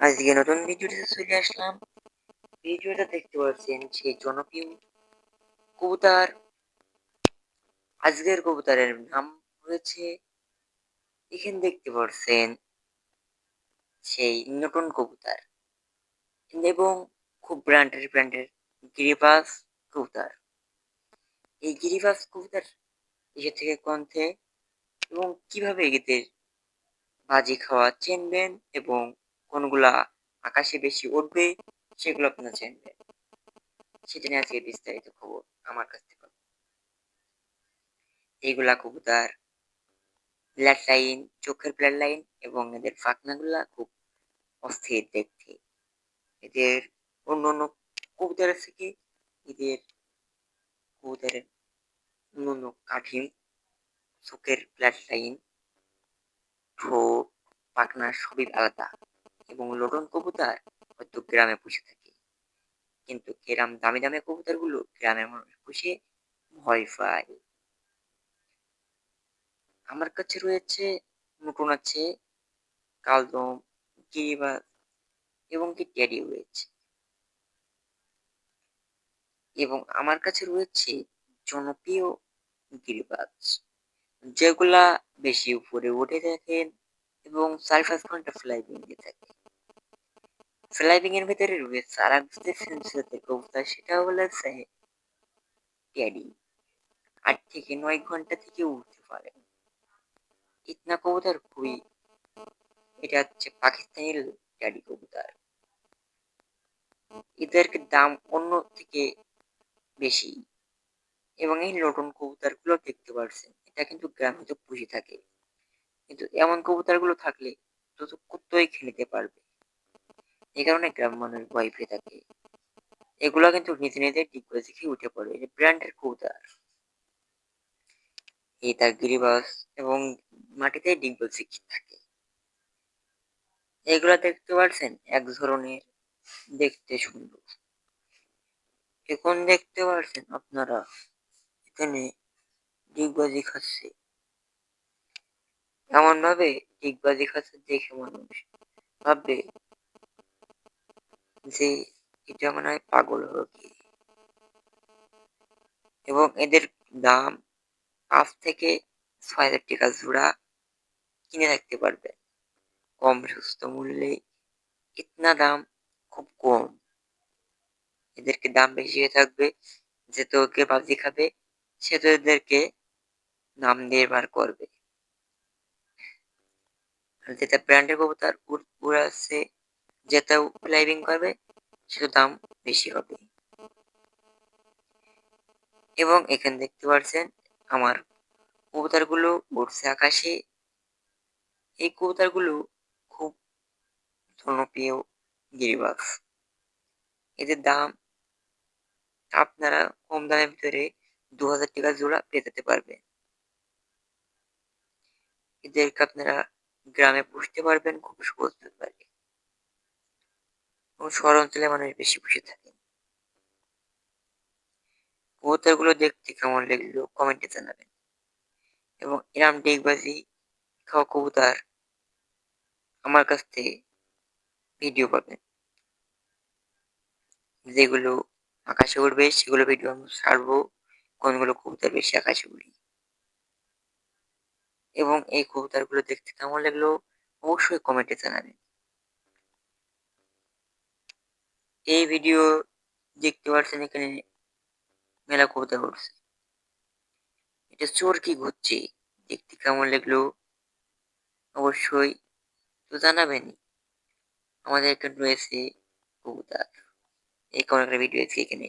আজকে নতুন ভিডিওতে চলে আসলাম। ভিডিওটা দেখতে পাচ্ছেন সেই জনপ্রিয় কবুতার। আজকের কবুতারের নাম হয়েছে, এখানে দেখতে পাচ্ছেন সেই নতুন কবুতার। এবং খুব ব্র্যান্ডের ব্র্যান্ডের গিরিবাস কবুতার। এই গিরিবাস কবুতার এসে থেকে কন্থে এবং কীভাবে এদের বাজি খাওয়া, চিনবেন এবং কোনগুলা আকাশে বেশি উঠবে সেগুলো আপনারা জানবেন। সেটা নিয়ে আজকে বিস্তারিত খবর আমার কাছ থেকে। এইগুলা কবুতার, ব্লাড লাইন, চোখের ব্লাড লাইন এবং এদের ফাঁকনাগুলা খুব অস্থির দেখতে। এদের অন্য অন্য কবুতরের থেকে এদের কবুতরের অন্য অন্য কাঠিন চোখের ব্লাড লাইন, ঠোঁট, পাখনা সবই আলাদা। এবং লোটন কবুতর হয়তো গ্রামে পুষে থাকে। কিন্তু গ্রাম দামি দামি কবুতরগুলো গ্রামের মানুষ পুষে ভয় পায়। আমার কাছে রয়েছে নতুন আছে কালদম, গিরিবাজ এবং কি টেডি রয়েছে এবং আমার কাছে রয়েছে জনপ্রিয় গিরিবাজ। যেগুলা বেশি উপরে উঠে থাকেন এবং চার পাঁচ ঘণ্টা ফ্লাইটিং দিয়ে থাকে। ফ্লাইভিং এর ভিতরে রয়েছে। আর এক সেন্সাতে কবুতর সেটা বলেছে ট্যাডি আট থেকে নয় ঘণ্টা থেকে উঠতে পারে। ইতনা কবুতর খুবই, এটা হচ্ছে পাকিস্তানি ট্যাডি কবুতর। এদেরকে দাম অন্য থেকে বেশি। এবং এই নতুন কবুতরগুলো দেখতে পারছেন, এটা কিন্তু গ্রামে তো পুষে থাকে। কিন্তু এমন কবুতরগুলো থাকলে তত কুত্তই খেলতে পারবে। এই কারণে গ্রাম মানুষ ভয় পেয়ে থাকে। এগুলো কিন্তু নিজে নিজে ডিগবাজ দেখে উঠে পড়ে। এই ব্র্যান্ডের কবুতর। এই তার গিরিবাস এবং মাটিতে ডিগবাজ থাকে। এগুলো দেখতে পাচ্ছেন এক ধরনের দেখতে সুন্দর। এখন দেখতে পাচ্ছেন আপনারা? এখানে ডিগবাজি খাচ্ছে। এমন ভাবে ডিগবাজি খাচ্ছে দেখে মানুষ ভাববে যে এটা মনে হয় পাগল কি এবং এদের দাম পাঁচ থেকে ছয় হাজার টাকা জোড়া কিনে রাখতে পারবে। কম সুস্থ মূল্যে ইতনা দাম খুব কম। এদেরকে দাম বেশি হয়ে থাকবে, যে তোকে বাজি খাবে, সে তো এদেরকে নাম দিয়ে বার করবে। যেটা ব্র্যান্ডের কবুতর উড়াচ্ছে যেটাও লাইভিং করবে, সেটার দাম বেশি হবে। এবং এখানে দেখতে পাচ্ছেন আমার কবুতরগুলো উঠছে আকাশে। এই কবুতরগুলো খুব জনপ্রিয় গিরিবাস এদের দাম আপনারা কম দামের ভিতরে দু হাজার টাকা জোড়া পেয়ে যেতে পারবেন। এদেরকে আপনারা গ্রামে পুষতে পারবেন খুব সহজ ব্যাপারে এবং শহর অঞ্চলে মানুষ বেশি পুষে থাকেন কবুতরগুলো দেখতে কেমন লাগল কমেন্টে জানাবেন। এবং এরাম ডেকবাজি খাওয়া কবুতর আমার কাছ থেকে ভিডিও পাবেন। যেগুলো আকাশে উঠবে সেগুলো ভিডিও আমি ছাড়বো, কোনগুলো কবুতর বেশি আকাশে উড়ি। এবং এই কবুতরগুলো দেখতে কেমন লাগল অবশ্যই কমেন্টে জানাবেন। এই ভিডিও দেখতে পাচ্ছেন এখানে মেলা কবিতা উঠছে এটা চোর কি ঘুরছে? দেখতে কেমন লাগল? অবশ্যই তো জানাবেনই। আমাদের একটা রয়েছে কবুতার এই কোন একটা ভিডিও এখানে